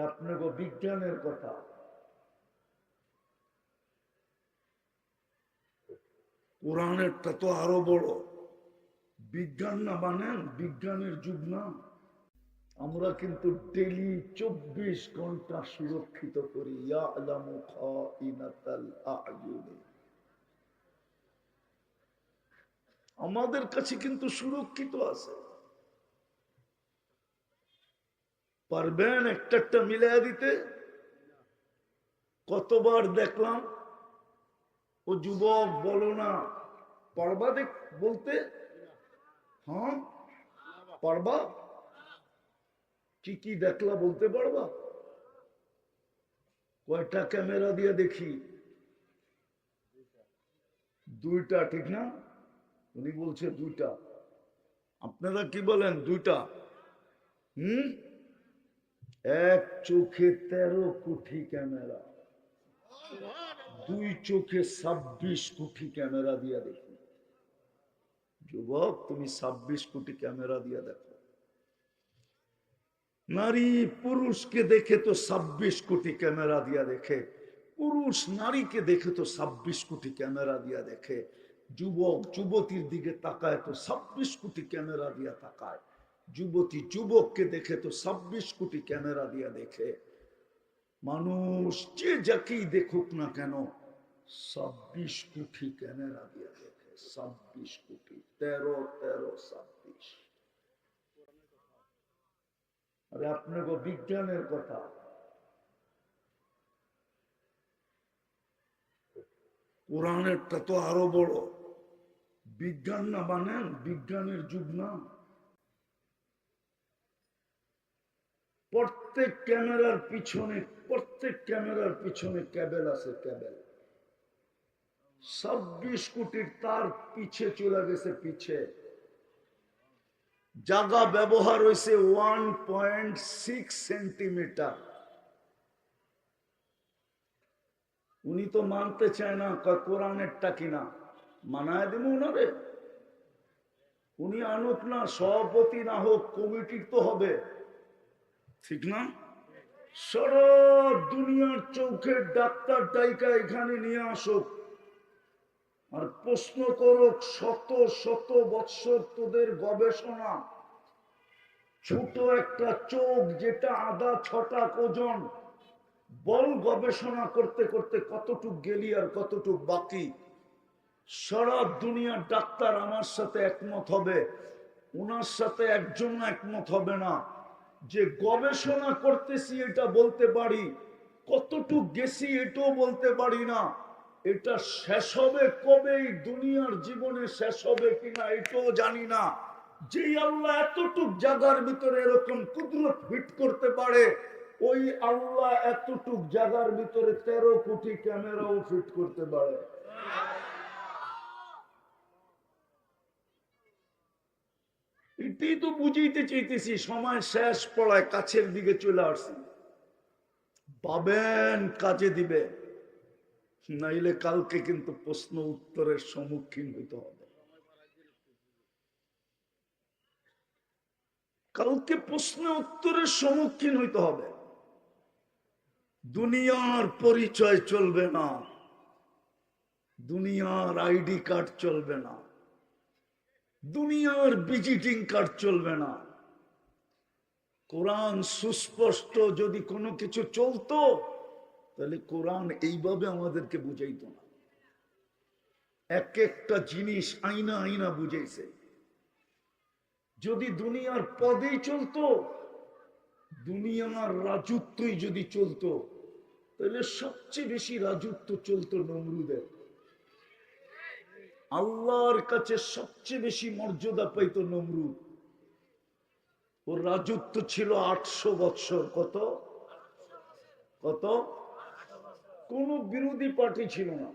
আপনাকে বিজ্ঞানের কথা। কোরআনেরটা তো আরও বড়। বিজ্ঞান না মানেন বিজ্ঞানের যুগ না। আমরা কিন্তু ডেলি চব্বিশ ঘণ্টা সুরক্ষিত করি। আমাদের কাছে কিন্তু সুরক্ষিত আছে। পারবেন একটা একটা মিলাই দিতে? কতবার দেখলাম, ও যুবক বলো না, পারবা দেখ বলতে? হ্যাঁ পারবা? কি কি দেখলা বলতে পারবা? কয়টা ক্যামেরা দিয়ে দেখি? দুইটা, ঠিক না? উনি বলছে দুইটা। আপনারা কি বলেন দুইটা? হুম? এক চোখে তেরো কোটি ক্যামেরা। দুই চোখে ছাব্বিশ কোটি ক্যামেরা দিয়ে দেখি। যুবক, তুমি ছাব্বিশ কোটি ক্যামেরা দিয়ে দেখো। নারী পুরুষকে দেখে তো ছাব্বিশ কোটি ক্যামেরা দিয়া দেখে। পুরুষ নারীকে দেখে তো ছাব্বিশ কোটি ক্যামেরা দিয়া দেখে। যুবক, যুবতীর দিকে তাকায় তো ছাব্বিশ কোটি ক্যামেরা দিয়া তাকায়। যুবতী যুবককে দেখে তো ছাব্বিশ কোটি ক্যামেরা দিয়া দেখে। মানুষ যে যাকেই দেখুক না কেন, ছাব্বিশ কোটি ক্যামেরা দিয়া দেখে, ছাব্বিশ কোটি, তেরো তেরো, ছাব্বিশ। আরে আপনাকে বিজ্ঞানের কথা। কোরআনেরটা তো আরও বড়। বিজ্ঞান না মানেন বিজ্ঞানের যুগ না। প্রত্যেক ক্যামেরার পিছনে, প্রত্যেক ক্যামেরার পিছনে ক্যাবেল আছে ক্যাবেল। ছাব্বিশ কোটির তার পিছে চলে গেছে পিছে। জায়গা ব্যবহার হয়েছে ওয়ান পয়েন্ট সিক্স সেন্টিমিটার। উনি তো মানতে চায় না কোরআনেরটা কিনা। মানায় দিব ওনারে। উনি আনুক না, সভাপতি না হোক, কমিটির তো হবে। ঠিক না? সারা দুনিয়ার চৌখের ডাক্তার টাইকা এখানে নিয়ে আসুক। আর প্রশ্ন করুক, শত শত বৎসর তোদের গবেষণা। ছোট একটা চোখ যেটা আধা ছটা ওজন, বল গবেষণা করতে করতে কতটুক গেলি আর কতটুক বাকি? সারা দুনিয়ার ডাক্তার আমার সাথে একমত হবে, ওনার সাথে একজন একমত হবে না। যে গবেষণা করতেছি, এটা বলতে পারি। কতটুক গেছি, এটাও বলতে পারি না। এটা শেষ হবে কবে দুনিয়ার জীবনে শেষ হবে কিনা, এটাও জানি না। যে আল্লাহ এতটুক জায়গার ভিতরে এরকম কুদরত ফিট করতে পারে, ওই আল্লাহ এতটুক জায়গার ভিতরে তেরো কোটি ক্যামেরাও ফিট করতে পারে। এটাই তো বুঝাইতে চাইতেছি, সময় শেষ পড়ায় কাছের দিকে চলে আসছি। পাবেন, কাজে দিবে। নাইলে কালকে কিন্তু প্রশ্ন উত্তরের সম্মুখীন হইতে হবে। কালকে প্রশ্ন উত্তরের সম্মুখীন হইতে হবে। দুনিয়ার পরিচয় চলবে না। দুনিয়ার আইডি কার্ড চলবে না। দুনিয়ার ভিজিটিং কার্ড চলবে না। কোরআন সুস্পষ্ট যদি কোনো কিছু চলতো, তাহলে কোরআন এইভাবে আমাদেরকে বুঝাইতো না। এক একটা জিনিস আইনা আইনা বুঝাইছে। যদি দুনিয়ার পদেই চলতো, দুনিয়ার রাজত্বই যদি চলতো, তাহলে সবচেয়ে বেশি রাজত্ব চলতো নমরুদের। আল্লাহর কাছে সবচেয়ে বেশি মর্যাদা পাইত নমরুদ। ওর রাজত্ব ছিল আটশো বৎসর। কত? কত? কোন বিরোধী পার্টি ছিল না।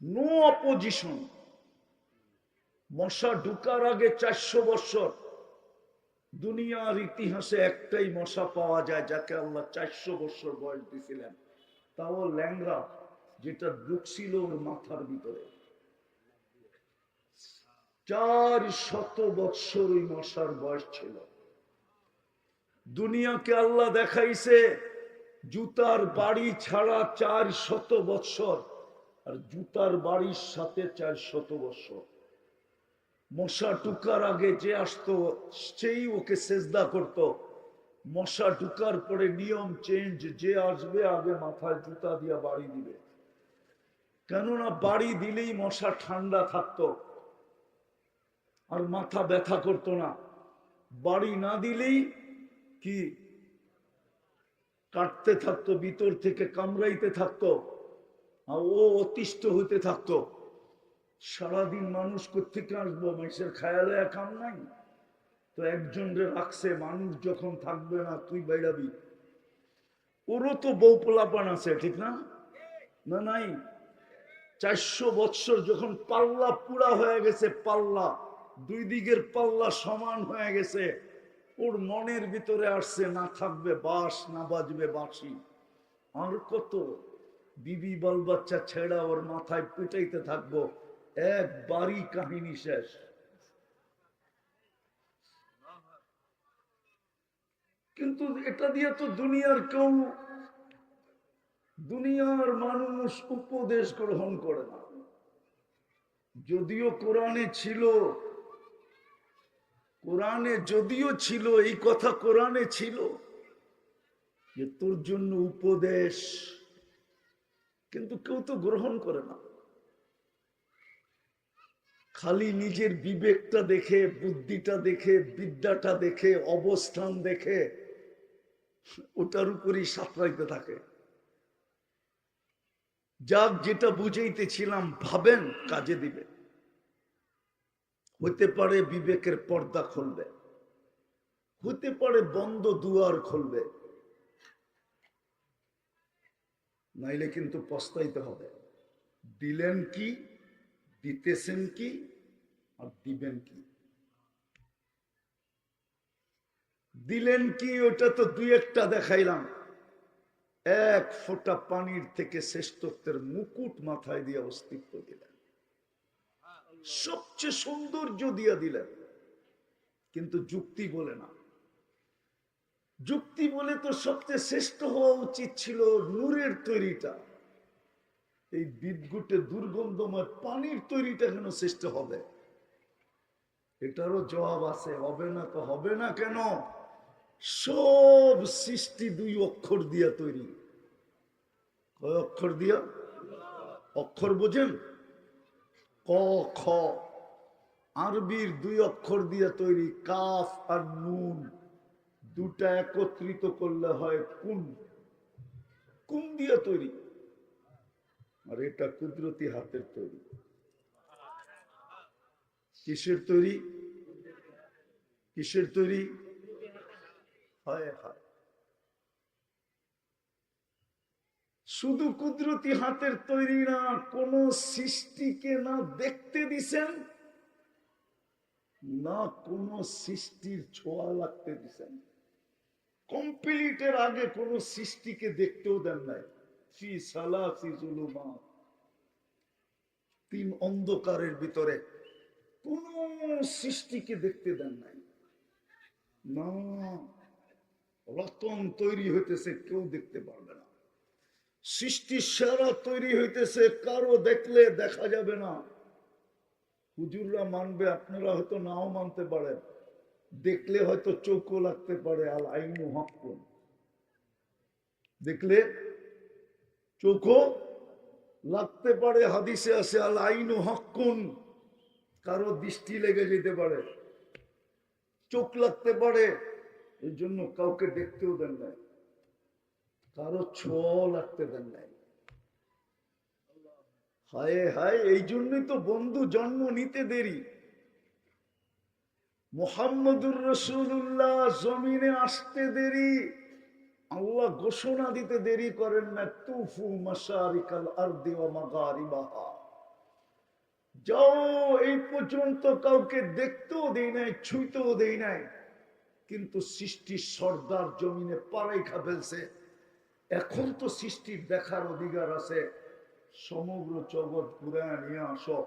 নো অপোজিশন মশা ঢুকার আগে চারশো বৎসর। দুনিয়ার ইতিহাসে একটাই মশা পাওয়া যায় যাকে আল্লাহ চারশো বৎসর বয়স দিয়েছিলেন তাও ল্যাংরা যেটা ঢুকছিল ওর মাথার ভিতরে। চার শত বৎসর ওই মশার বয়স ছিল। দুনিয়াকে আল্লাহ দেখাইছে, জুতার বাড়ি ছাড়া চার শত বৎসর, আর জুতার বাড়ির সাথে চার শত বৎসর। মশা টুকার আগে যে আসতো, সেই ওকে সেজদা করত। মশা টুকার পরে নিয়ম চেঞ্জ, যে আসবে আগে মাথায় জুতা দিয়া বাড়ি দিবে। কেননা বাড়ি দিলেই মশা ঠান্ডা থাকতো। আর মাথা ব্যথা করতো না। বাড়ি না দিলেই কি? কাটতে থাকতো, ভিতর থেকে কামড়াইতে থাকতো, আর ও অতিষ্ঠ হইতে থাকতো। সারাদিন মানুষ কোথেকে আসব? মানুষের খায়ালে কাম নাই? তো একজন রে রাখছে, মানুষ যখন থাকবে না, তুই বেড়াবি ওরও তো বউ পোলাপান আছে, ঠিক না? না, নাই? চারশো বৎসর যখন পাল্লা পুরা হয়ে গেছে, পাল্লা। দুই দিকের পাল্লা সমান হয়ে গেছে। ওর মনের ভিতরে আসছে, না থাকবে বাস, না বাজবে বাঁশি। আর কত? বিবি বাল বাচ্চা ছেড়া ওর মাথায় পিটাইতে থাকব। একবারই কাহিনী শেষ। কিন্তু এটা দিয়ে তো দুনিয়ার কেউ, দুনিয়ার মানুষ উপদেশ গ্রহণ করে না। যদিও কোরআনে ছিল কোরআনে যদিও ছিল, এই কথা কোরআনে ছিল যে তোর জন্য উপদেশ, কিন্তু কেউ তো গ্রহণ করে না। খালি নিজের বিবেকটা দেখে, বুদ্ধিটা দেখে, বিদ্যাটা দেখে, অবস্থান দেখে ওটার উপরই সাঁতরাইতে থাকে। যাক, যেটা বুঝাইতেছিলাম, ভাবেন, কাজে দিবে হতে পারে বিবেকের পর্দা খুলবে, হতে পারে বন্ধ দুয়ার খুলবে, নাইলে কিন্তু পস্তাইতে হবে। দিলেন কি, দিতেছেন কি, আর দিবেন কি? দিলেন কি, ওটা তো দুই একটা দেখাইলাম। এক ফোঁটা পানির থেকে শ্রেষ্ঠত্বের মুকুট মাথায় দিয়ে অস্তিত্ব দিলেন। সবচেয়ে সৌন্দর্য দিয়ে দিলেন। কিন্তু যুক্তি বলে না। যুক্তি বলে তো সবচেয়ে শ্রেষ্ঠ হওয়া উচিত ছিল নূরের তৈরিটা। এই বিদ্যুটে দুর্গন্ধময় পানির তৈরিটা কেন শ্রেষ্ঠ হবে। এটারও জবাব আছে, হবে না তো হবে না কেন? সব সৃষ্টি দুই অক্ষর দিয়া তৈরি। কয় অক্ষর দিয়া? অক্ষর বোঝেন? ক, খ। আরবির দুই অক্ষর দিয়ে তৈরি কাফ আর নুন। দুটা একত্রিত করলে হয় কুন। কুন দিয়ে তৈরি। আর এটা কুদরতি হাতের তৈরি। কিসের তৈরি? কিসের তৈরি? হয় হয়। শুধু কুদরতি হাতের তৈরি না, কোন সৃষ্টিকে না দেখতে দিছেন, না কোন সৃষ্টির ছোঁয়া লাগতে দিছেন। কমপ্লিটের আগে কোন সৃষ্টিকে দেখতেও দেন নাই। তিন অন্ধকারের ভিতরে কোন সৃষ্টিকে দেখতে দেন নাই। না, রতন তৈরি হইতেছে, কেউ দেখতে পারবে না। সৃষ্টি সেরা তৈরি হইতেছে, কারও দেখলে দেখা যাবে না। হুজুররা মানবে, আপনারা হয়তো নাও মানতে পারেন। দেখলে হয়তো চোখও লাগতে পারে, আল আইনু হকুন দেখলে চোখও লাগতে পারে, হাদিসে আছে, আল আইনু হকুন কারও দৃষ্টি লেগে যেতে পারে। চোখ লাগতে পারে এই জন্য কাউকে দেখতেও দেন নাই। কারও ছোঁয়া লাগতে দেন নাই। হায় হায়, এই জন্যই তো বন্ধু জন্ম নিতে দেরি। মোহাম্মদুর রসুল্লাহ জমিনে আসতে দেরি। আল্লাহ ঘোষণা দিতে দেরি করেন না, তুফু মাসারিকাল আর দেওয়া মাগারিবাহা। যাও, এই পর্যন্ত কাউকে দেখতেও দেই নাই, ছুঁইতেও দেই নাই। কিন্তু সৃষ্টির সর্দার জমিনে পাড়াই খা ফেলছে। এখন তো সৃষ্টির দেখার অধিকার আছে। সমগ্র জগৎ ঘুরে নিয়ে আসো।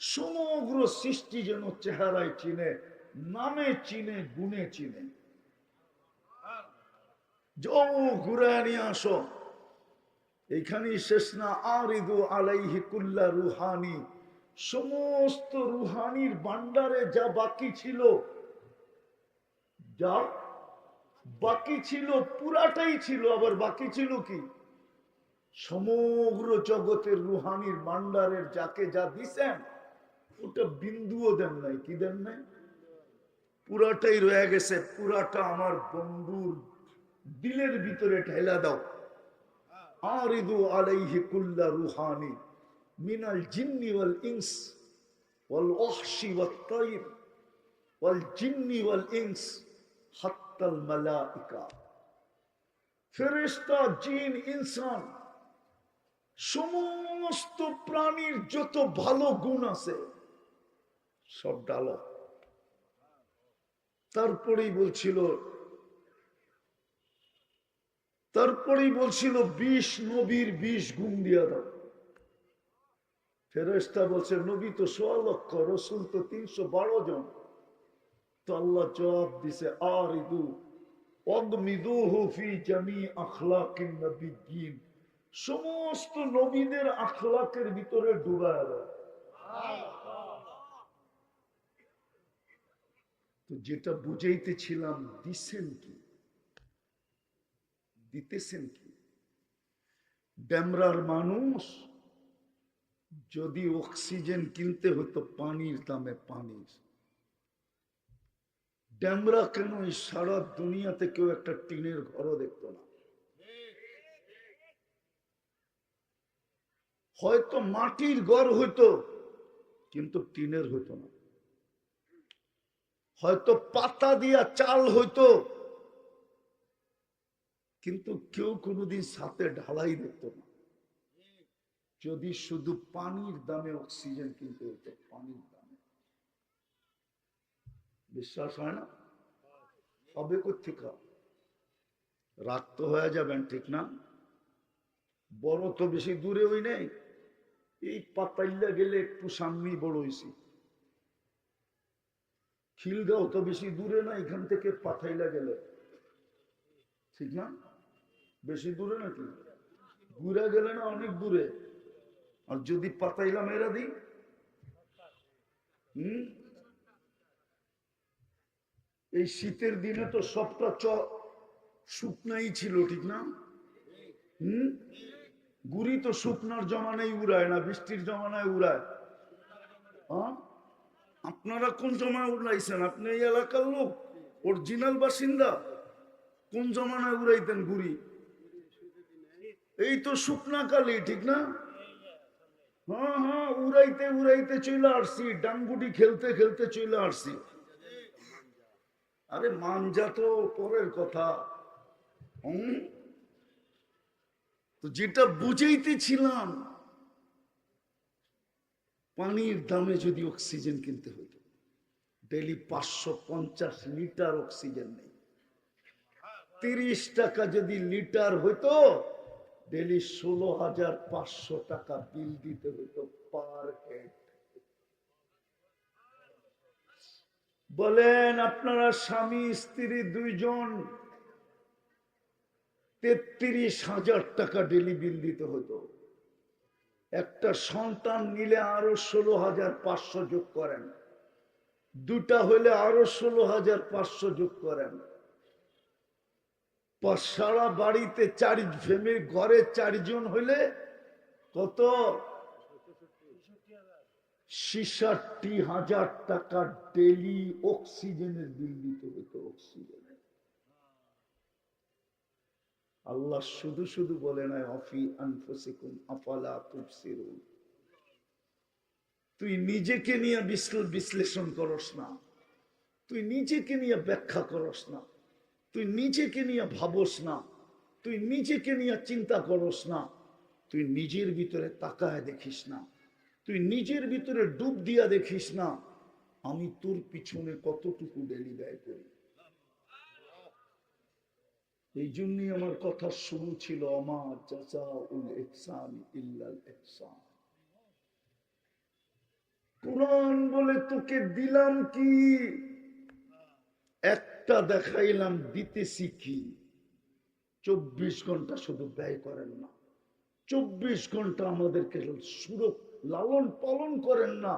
সমগ্র সৃষ্টি যেন চেহারায় চিনে, নামে চিনে, গুণে চিনে। যাও ঘুরে নিয়ে আসো। এখানেই শেষ না। আরিদু আলাইহি কুল্লা রুহানি। সমস্ত রুহানির ভান্ডারে যা বাকি ছিল যা বাকি ছিল, পুরাটাই ছিল, আবার বাকি ছিল কি? সমগ্র জগতের রুহানির ভান্ডারের যাকে যা দিছেন, ওটা বিন্দুও দেন নাই, কি দেন নাই? পুরাটাই রয়ে গেছে, পুরাটা আমার বন্ধুর দিলের ভিতরে ঢেলা দাও। আরিদু আলাইহি কুল্লা রুহানি, মিনাল জিন্নি ওয়াল ইনস ওয়াল ওয়াহশি ওয়াত তাইর, ওয়াল জিন্নি ওয়াল ইনস ফেরেশতা, জিন, ইনসান, সমস্ত প্রাণীর যত ভালো গুণ আছে, সব ডালো। তারপরেই বলছিল তারপরেই বলছিল, বিশ নবীর বিশ গুণ দিয়া দাও। ফেরেস্তা বলছে, নবী তো সোয়া লক্ষ, রসুল তো তিনশো বারো জন। তো আল্লাহ জবাব দিছে আর ইদু অগমিদুহু ফি জামি আখলাকিন নবিয়্যিন। সমস্ত নবীদের আখলাকের ভিতরে ডুবায় দাও। তো যেটা বুঝাইতেছিলাম, দিছেন কি? দিতেছেন কি? ড্যামরার মানুষ যদি অক্সিজেন কিনতে হতো পানির দামে, পানির। ড্যামরা কেন সারা দুনিয়াতে কেউ একটা টিনের ঘরও দেখতো না? হয়তো মাটির ঘর হইতো, কিন্তু টিনের হইতো না। হয়তো পাতা দিয়া চাল হইতো, কিন্তু কেউ কোনোদিন সাথে ঢালাই দেখতো না। যদি শুধু পানির দামে অক্সিজেন কিনতে হতো পানির দামে। বিশ্বাস হয় না? হবে কোথেকা রাগ তো হয়ে যাবেন, ঠিক না? বড় তো বেশি দূরে ওই নেই। এই পাতাইল্লা গেলে একটু সামনেই বড় হয়েছি খিলগাঁও তো বেশি দূরে না, এখান থেকে পাঠাইলা গেলে। ঠিক না? বেশি দূরে নাকি? ঘুরে গেলে না অনেক দূরে? আর যদি পাতাইলা মেরা দিই? হম? এই শীতের দিনে তো সবটা চ শুকনাই ছিল, ঠিক না? হম? গুড়ি তো শুকনার জমানায় উড়ায় না, বৃষ্টির জমানায় উড়ায়। আপনারা কোন জমায় উড়াইছেন? আপনি এই এলাকার লোক, অরিজিনাল বাসিন্দা? কোন জমানায় উড়াইতেন গুড়ি? এই তো শুকনা কালি, ঠিক না? হ্যাঁ হ্যাঁ উড়াইতে উড়াইতে চলে আসছি, ডাঙ্গুটি খেলতে খেলতে চলে আসছি। আরে মানজা তো পরের কথা। তো যেটা বুঝাইতেছিলাম, পানির দামে যদি অক্সিজেন কিনতে হতো ডেলি পাঁচশো পঞ্চাশ লিটার অক্সিজেন নেই। তিরিশ টাকা যদি লিটার হইতো ডেলি ষোলো হাজার পাঁচশো টাকা বিল দিতে হইতো পার হেড। বলেন, আপনারা স্বামী, স্ত্রী দুইজন তেত্রিশ হাজার টাকা ডেলি বিল দিতে হতো। একটা সন্তান নিলে আরও ষোলো হাজার পাঁচশো যোগ করেন। দুটা হলে আরও ষোলো হাজার পাঁচশো যোগ করেন। সারা বাড়িতে চারি ফ্যামিলি, ঘরে চারজন হইলে কত? ছিষট্টি হাজার টাকা ডেলি অক্সিজেনের বিল দিতে হতো অক্সিজেনের আল্লাহ শুধু শুধু বলে তুবসিরুন। তুই নিজেকে নিয়ে বিশ্লেষণ করস না। তুই নিজেকে নিয়ে ব্যাখ্যা করস না। তুই নিজেকে নিয়ে ভাবস না। তুই নিজেকে নিয়ে চিন্তা করস না। তুই নিজের ভিতরে তাকায় দেখিস না। তুই নিজের ভিতরে ডুব দিয়া দেখিস না, আমি তোর পিছনে কতটুকু ডেলি ব্যয় করি। এই জন্যই আমার কথা শুরু ছিল, আমার চাচা উল ইহসান ইল্লাল ইহসান। কোরআন বলে তোকে দিলাম কি? একটা দেখাইলাম, দিতেছি কি? চব্বিশ ঘণ্টা শুধু ব্যয় করেন না। চব্বিশ ঘণ্টা আমাদেরকে সুরক লালন পালন করেন না।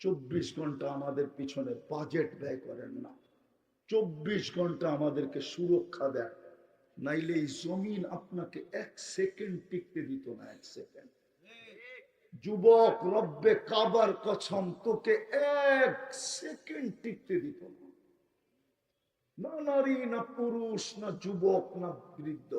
চব্বিশ ঘণ্টা আমাদের পিছনে বাজেট ব্যয় করেন না। চব্বিশ ঘণ্টা আমাদেরকে সুরক্ষা দেন। নাইলে এই জমিন আপনাকে এক সেকেন্ড টিকতে দিত না, এক সেকেন্ড। যুবক রব্বে কাবার কসম তোকে এক সেকেন্ড টিকতে দিত না নারী, না পুরুষ, না যুবক, না বৃদ্ধ।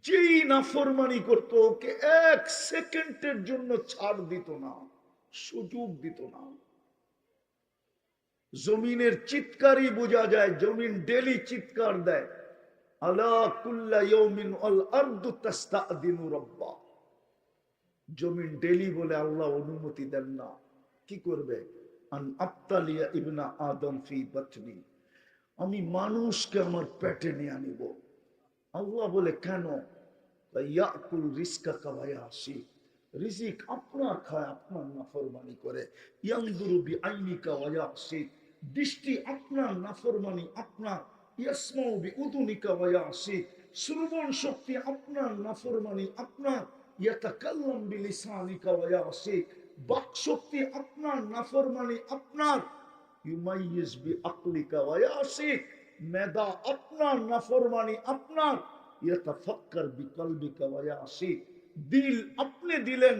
যেই নাফরমানি করতো, ওকে এক সেকেন্ডের জন্য ছাড় দিত না, সুযোগ দিত না। জমিনের চিৎকারই বোঝা যায়, জমিন ডেলি চিৎকার দেয়। জমিন ডেলি বলে আল্লাহ অনুমতি দেন না। কি করবে? আমি মানুষকে আমার পেটে নিয়ে আনিব। আল্লাহ বলে কেন ইয়াকুল রিস্কা কাবায়া আসি রিজিক আপনার খায় আপনার নাফরমানি করে ইয়াংদুরু বি আইনিকা ওয়া আসি দৃষ্টি আপনার নাফরমানি আপনার ইয়াসমাউ বি উদুনিকা ওয়া আসি শ্রবণ শক্তি আপনার নাফরমানি আপনার ইয়াতাকাল্লাম বি লিসানিকা ওয়া আসি বাক শক্তি আপনার নাফরমানি আপনার ইউমাইয়িজ বি আকলিকা ওয়া আসি মেধা আপনার নাফরমানি আপনার ইয়াতাফাক্কার বি কলবিকা ওয়া আসি দিল আপনি দিলেন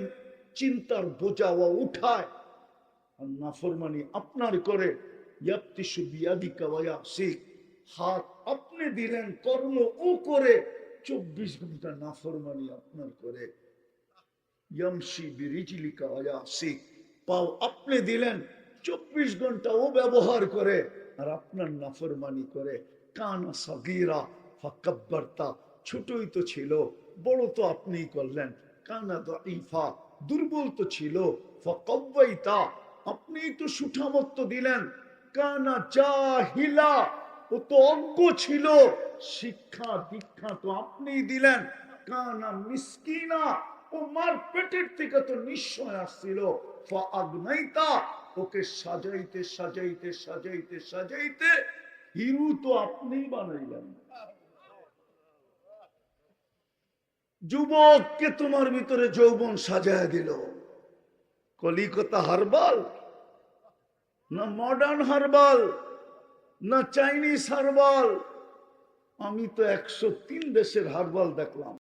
চিন্তার বোঝা ও উঠায় আর নাফরমানি আপনার করে ইয়াপ্তিসু বিয়াদিকা ওয়া আসি হাত আপনি দিলেন কর্ম ও করে চব্বিশ ঘণ্টা নাফরমানি আপনার করে ইয়ামসি বিরিজিলিকা ওয়া আসি পাও আপনি দিলেন চব্বিশ ঘণ্টা ও ব্যবহার করে আর আপনার নাফরমানি করে, কানা সাগিরা, ফাকাব্বারতা, ছোটই তো ছিল, বড় তো আপনিই করলেন, কানা দাইফা দুর্বল তো ছিল, ফাকাব্বাইতা, আপনিই তো সুঠামত্ব দিলেন, কানা জাহিলা, ও তো অজ্ঞ ছিল, শিক্ষা দীক্ষা তো আপনিই দিলেন, কানা মিসকিনা, ও মার পেটের থেকে তো নিশ্চয় আসছিল ফাগনাইতা ওকে সাজাইতে সাজাইতে সাজাইতে সাজাইতে হিরু তো আপনিই বানাইলেন। যুবককে তোমার ভিতরে যৌবন সাজায় দিল। কলিকতা হারবাল? না মডার্ন হারবাল? না চাইনিজ হারবাল? আমি তো একশো তিন দেশের হারবাল দেখলাম।